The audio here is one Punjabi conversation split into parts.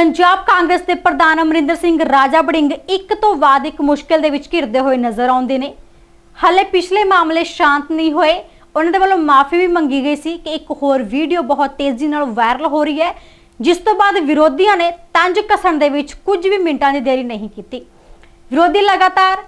ਪੰਜਾਬ ਕਾਂਗਰਸ ਦੇ ਪ੍ਰਧਾਨ ਅਮਰਿੰਦਰ ਸਿੰਘ ਰਾਜਾ ਬੜਿੰਗ ਇੱਕ ਤੋਂ ਬਾਅਦ ਇੱਕ ਮੁਸ਼ਕਿਲ ਦੇ ਵਿੱਚ ਘਿਰਦੇ ਹੋਏ ਨਜ਼ਰ ਆਉਂਦੇ ਨੇ। ਹਾਲੇ ਪਿਛਲੇ ਮਾਮਲੇ ਸ਼ਾਂਤ ਨਹੀਂ ਹੋਏ। ਉਹਨਾਂ ਦੇ ਵੱਲੋਂ ਮਾਫੀ ਵੀ ਮੰਗੀ ਗਈ ਸੀ ਕਿ ਇੱਕ ਹੋਰ ਵੀਡੀਓ ਬਹੁਤ ਤੇਜ਼ੀ ਨਾਲ ਵਾਇਰਲ ਹੋ ਰਹੀ ਹੈ, ਜਿਸ ਤੋਂ ਬਾਅਦ ਵਿਰੋਧੀਆਂ ਨੇ ਤੰਜ ਕਸਣ ਦੇ ਵਿੱਚ ਕੁਝ ਵੀ ਮਿੰਟਾਂ ਦੀ ਦੇਰੀ ਨਹੀਂ ਕੀਤੀ। ਵਿਰੋਧੀ ਲਗਾਤਾਰ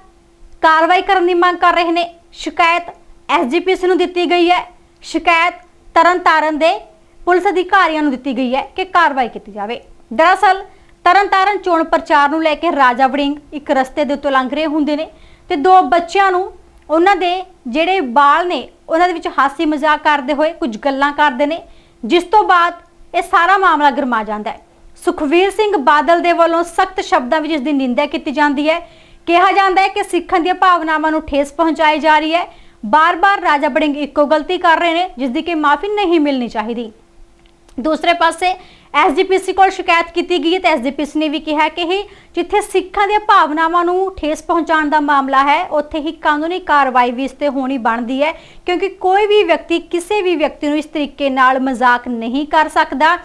ਕਾਰਵਾਈ ਕਰਨ ਦੀ ਮੰਗ ਕਰ ਰਹੇ ਨੇ। ਸ਼ਿਕਾਇਤ ਐਸਜੀਪੀਸੀ ਨੂੰ ਦਿੱਤੀ ਗਈ ਹੈ। ਸ਼ਿਕਾਇਤ ਤਰਨਤਾਰਨ ਦੇ ਪੁਲਿਸ ਅਧਿਕਾਰੀਆਂ ਨੂੰ ਦਿੱਤੀ ਗਈ ਹੈ ਕਿ ਕਾਰਵਾਈ ਕੀਤੀ ਜਾਵੇ। ਦਰਅਸਲ, ਤਰਨਤਾਰਨ ਚੋਣ ਪ੍ਰਚਾਰ ਨੂੰ ਲੈ ਕੇ ਰਾਜਾ ਵੜਿੰਗ ਇੱਕ ਰਸਤੇ ਦੇ ਉੱਤੇ ਲੰਘ ਰਹੇ ਹੁੰਦੇ ਨੇ ਤੇ ਦੋ ਬੱਚਿਆਂ ਨੂੰ ਉਹਨਾਂ ਦੇ ਜਿਹੜੇ ਬਾਲ ਨੇ, ਉਹਨਾਂ ਦੇ ਵਿੱਚ ਹਾਸੀ ਮਜ਼ਾਕ ਕਰਦੇ ਹੋਏ ਕੁਝ ਗੱਲਾਂ ਕਰਦੇ ਨੇ, ਜਿਸ ਤੋਂ ਬਾਅਦ ਇਹ ਸਾਰਾ ਮਾਮਲਾ ਗਰਮਾ ਜਾਂਦਾ ਹੈ। ਸੁਖਵੀਰ ਸਿੰਘ ਬਾਦਲ ਦੇ ਵੱਲੋਂ ਸਖਤ ਸ਼ਬਦਾਂ ਵਿੱਚ ਇਸ ਦੀ ਨਿੰਦਾ ਕੀਤੀ ਜਾਂਦੀ ਹੈ। ਕਿਹਾ ਜਾਂਦਾ ਹੈ ਕਿ ਸਿੱਖਾਂ ਦੀਆਂ ਭਾਵਨਾਵਾਂ ਨੂੰ ਠੇਸ ਪਹੁੰਚਾਈ ਜਾ ਰਹੀ ਹੈ। ਬਾਰ-ਬਾਰ ਰਾਜਾ ਬੜਿੰਗ ਇੱਕੋ ਗਲਤੀ ਕਰ ਰਹੇ ਨੇ, ਜਿਸ ਦੀ ਕਿ ਮਾਫੀ ਨਹੀਂ ਮਿਲਣੀ ਚਾਹੀਦੀ। ਦੂਸਰੇ ਪਾਸੇ ਐਸਜੀਪੀਸੀ ਕੋਲ ਸ਼ਿਕਾਇਤ ਕੀਤੀ ਗਈ ਹੈ ਤੇ ਐਸਜੀਪੀਸੀ ਨੇ ਵੀ ਕਿਹਾ ਕਿ ਇਹ ਜਿੱਥੇ ਸਿੱਖਾਂ ਦੀਆਂ ਭਾਵਨਾਵਾਂ ਨੂੰ ਠੇਸ ਪਹੁੰਚਾਉਣ ਦਾ ਮਾਮਲਾ ਹੈ, ਉੱਥੇ ਹੀ ਕਾਨੂੰਨੀ ਕਾਰਵਾਈ ਵੀ ਇਸ ਤੇ ਹੋਣੀ ਬਣਦੀ ਹੈ, ਕਿਉਂਕਿ ਕੋਈ ਵੀ ਵਿਅਕਤੀ ਕਿਸੇ ਵੀ ਵਿਅਕਤੀ ਨੂੰ ਇਸ ਤਰੀਕੇ ਨਾਲ ਮਜ਼ਾਕ ਨਹੀਂ ਕਰ ਸਕਦਾ।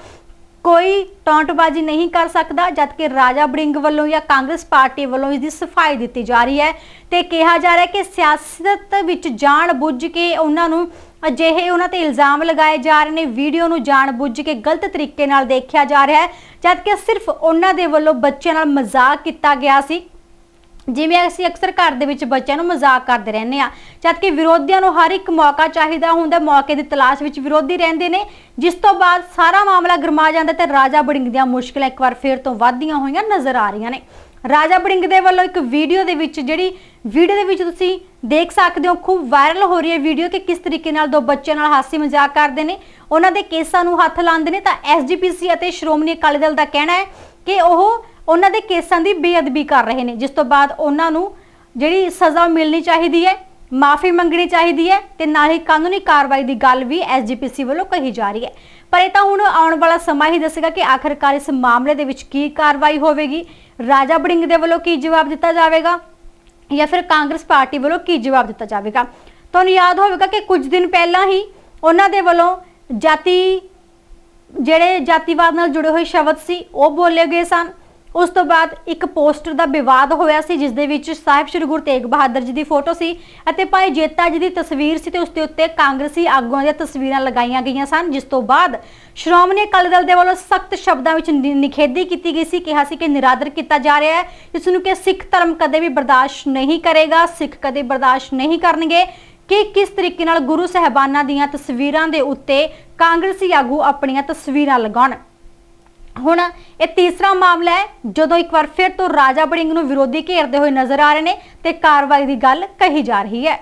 ਕੋਈ ਟੌਂਟਬਾਜ਼ੀ ਨਹੀਂ ਕਰ ਸਕਦਾ ਜਦਕਿ ਰਾਜਾ ਬੜਿੰਗ ਵੱਲੋਂ ਜਾਂ ਕਾਂਗਰਸ ਪਾਰਟੀ ਵੱਲੋਂ ਇਸ ਦੀ ਸਫ਼ਾਈ ਦਿੱਤੀ ਜਾ ਰਹੀ ਹੈ। ਤੇ ਕਿਹਾ ਜਾ ਰਿਹਾ ਕਿ ਸਿਆਸਤ ਵਿੱਚ ਜਾਣ ਬੁੱਝ ਕੇ ਉਹਨਾਂ ਨੂੰ ਅਜਿਹੇ ਉਹਨਾਂ ਤੇ ਇਲਜ਼ਾਮ ਲਗਾਏ ਜਾ ਰਹੇ ਨੇ। ਵੀਡੀਓ ਨੂੰ ਜਾਣ ਬੁੱਝ ਕੇ ਗਲਤ ਤਰੀਕੇ ਨਾਲ ਦੇਖਿਆ ਜਾ ਰਿਹਾ ਹੈ ਜਦਕਿ ਸਿਰਫ ਉਹਨਾਂ ਦੇ ਵੱਲੋਂ ਬੱਚਿਆਂ ਨਾਲ ਮਜ਼ਾਕ ਕੀਤਾ ਗਿਆ ਸੀ। ਜਿਵੇਂ ਅਸੀਂ ਅਕਸਰ ਘਰ ਦੇ ਵਿੱਚ ਬੱਚਿਆਂ ਨੂੰ ਮਜ਼ਾਕ ਕਰਦੇ ਰਹਿੰਦੇ ਆ ਜਦਕਿ ਵਿਰੋਧੀਆਂ ਨੂੰ ਹਰ ਇੱਕ ਮੌਕਾ ਚਾਹੀਦਾ ਹੁੰਦਾ, ਮੌਕੇ ਦੀ ਤਲਾਸ਼ ਵਿੱਚ ਵਿਰੋਧੀ ਰਹਿੰਦੇ ਨੇ, ਜਿਸ ਤੋਂ ਬਾਅਦ ਸਾਰਾ ਮਾਮਲਾ ਗਰਮਾ ਜਾਂਦਾ ਤੇ ਰਾਜਾ ਬੜਿੰਗ ਦੀਆਂ ਮੁਸ਼ਕਲਾਂ ਇੱਕ ਵਾਰ ਫੇਰ ਤੋਂ ਵੱਧਦੀਆਂ ਹੋਈਆਂ ਨਜ਼ਰ ਆ ਰਹੀਆਂ ਨੇ। ਰਾਜਾ ਬੜਿੰਗ ਦੇ ਵੱਲੋਂ ਇੱਕ ਵੀਡੀਓ ਦੇ ਵਿੱਚ ਜਿਹੜੀ ਵੀਡੀਓ ਦੇ ਵਿੱਚ ਤੁਸੀਂ ਦੇਖ ਸਕਦੇ ਹੋ, ਖੂਬ ਵਾਇਰਲ ਹੋ ਰਹੀ ਹੈ ਵੀਡੀਓ ਕਿ ਕਿਸ ਤਰੀਕੇ ਨਾਲ ਦੋ ਬੱਚਿਆਂ ਨਾਲ ਹਾਸੀ ਮਜ਼ਾਕ ਕਰਦੇ ਨੇ, ਉਹਨਾਂ ਦੇ ਕੇਸਾਂ ਨੂੰ ਹੱਥ ਲਾਉਂਦੇ ਨੇ ਤਾਂ ਐਸਜੀਪੀਸੀ ਅਤੇ ਸ਼੍ਰੋਮਣੀ ਅਕਾਲੀ ਦਲ ਦਾ ਕਹਿਣਾ ਹੈ ਕਿ ਉਹ ਉਹਨਾਂ ਦੇ ਕੇਸਾਂ ਦੀ ਬੇਅਦਬੀ ਕਰ ਰਹੇ ਨੇ। ਜਿਸ ਤੋਂ ਬਾਅਦ ਉਹਨਾਂ ਨੂੰ ਜਿਹੜੀ ਸਜ਼ਾ ਮਿਲਣੀ ਚਾਹੀਦੀ ਹੈ, ਮਾਫੀ ਮੰਗਣੀ ਚਾਹੀਦੀ ਹੈ ਤੇ ਨਾਲ ਹੀ ਕਾਨੂੰਨੀ ਕਾਰਵਾਈ ਦੀ ਗੱਲ ਵੀ ਐਸਜੀਪੀਸੀ ਵੱਲੋਂ ਕਹੀ ਜਾ ਰਹੀ ਹੈ। ਪਰ ਇਹ ਤਾਂ ਹੁਣ ਆਉਣ ਵਾਲਾ ਸਮਾਂ ਹੀ ਦੱਸੇਗਾ ਕਿ ਆਖਰਕਾਰ ਇਸ ਮਾਮਲੇ ਦੇ ਵਿੱਚ ਕੀ ਕਾਰਵਾਈ ਹੋਵੇਗੀ। ਰਾਜਾ ਬੜਿੰਗ ਦੇ ਵੱਲੋਂ ਕੀ ਜਵਾਬ ਦਿੱਤਾ ਜਾਵੇਗਾ ਜਾਂ ਫਿਰ ਕਾਂਗਰਸ ਪਾਰਟੀ ਵੱਲੋਂ ਕੀ ਜਵਾਬ ਦਿੱਤਾ ਜਾਵੇਗਾ? ਤੁਹਾਨੂੰ ਯਾਦ ਹੋਵੇਗਾ ਕਿ ਕੁਝ ਦਿਨ ਪਹਿਲਾਂ ਹੀ ਉਹਨਾਂ ਦੇ ਵੱਲੋਂ ਜਾਤੀ, ਜਿਹੜੇ ਜਾਤੀਵਾਦ ਨਾਲ ਜੁੜੇ ਹੋਏ ਸ਼ਬਦ ਸੀ, ਉਹ ਬੋਲੇ ਗਏ ਸਨ। ਉਸ ਤੋਂ ਬਾਅਦ ਇੱਕ ਪੋਸਟਰ ਦਾ ਵਿਵਾਦ ਹੋਇਆ ਸੀ ਜਿਸ ਦੇ ਵਿੱਚ ਸਾਹਿਬ ਸ੍ਰੀ ਗੁਰੂ ਤੇਗ ਬਹਾਦਰ ਜੀ ਦੀ ਫੋਟੋ ਸੀ ਅਤੇ ਭਾਈ ਜੇਤਾ ਜੀ ਦੀ ਤਸਵੀਰ ਸੀ ਤੇ ਉਸ ਦੇ ਉੱਤੇ ਕਾਂਗਰਸੀ ਆਗੂਆਂ ਦੀਆਂ ਤਸਵੀਰਾਂ ਲਗਾਈਆਂ ਗਈਆਂ ਸਨ, ਜਿਸ ਤੋਂ ਬਾਅਦ ਸ਼੍ਰੋਮਣੀ ਅਕਾਲੀ ਦਲ ਦੇ ਵੱਲੋਂ ਸਖਤ ਸ਼ਬਦਾਂ ਵਿੱਚ ਨਿ- ਨਿਖੇਧੀ ਕੀਤੀ ਗਈ ਸੀ, ਕਿਹਾ ਸੀ ਕਿ ਨਿਰਾਦਰ ਕੀਤਾ ਜਾ ਰਿਹਾ ਹੈ ਇਸ ਨੂੰ ਕਿ ਸਿੱਖ ਧਰਮ ਕਦੇ ਵੀ ਬਰਦਾਸ਼ਤ ਨਹੀਂ ਕਰੇਗਾ, ਸਿੱਖ ਕਦੇ ਬਰਦਾਸ਼ਤ ਨਹੀਂ ਕਰਨਗੇ। ਕਿ ਕਿਸ ਤਰੀਕੇ ਨਾਲ ਗੁਰੂ ਸਹਿਬਾਨਾਂ ਦੀਆਂ ਤਸਵੀਰਾਂ ਦੇ ਉੱਤੇ ਕਾਂਗਰਸੀ ਆਗੂ ਆਪਣੀਆਂ ਤਸਵੀਰਾਂ ਲਗਾਉਣ? ਹੁਣ ਇਹ ਤੀਸਰਾ ਮਾਮਲਾ ਹੈ, ਜਦੋਂ ਇੱਕ ਵਾਰ ਫਿਰ ਤੋਂ ਰਾਜਾ ਬੜਿੰਗ ਨੂੰ ਵਿਰੋਧੀ ਘੇਰਦੇ ਹੋਏ ਨਜ਼ਰ ਆ ਰਹੇ ਨੇ ਤੇ ਕਾਰਵਾਈ ਦੀ ਗੱਲ ਕਹੀ ਜਾ ਰਹੀ ਹੈ।